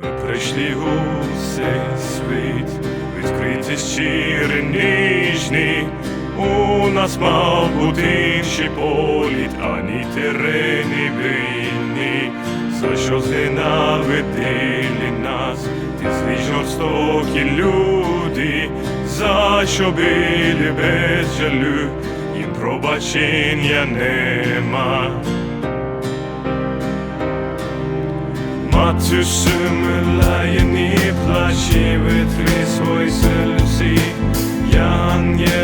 прийшли усе світ, відкрити щирий ніжний. У нас мав бути інший політ, ані терени вільні, за що зненавидили нас, ті злі жорстокі люди, за що били без жалю, їм пробачення нема. Tüsümüller yeni plaşı ve tres hoysel si young ye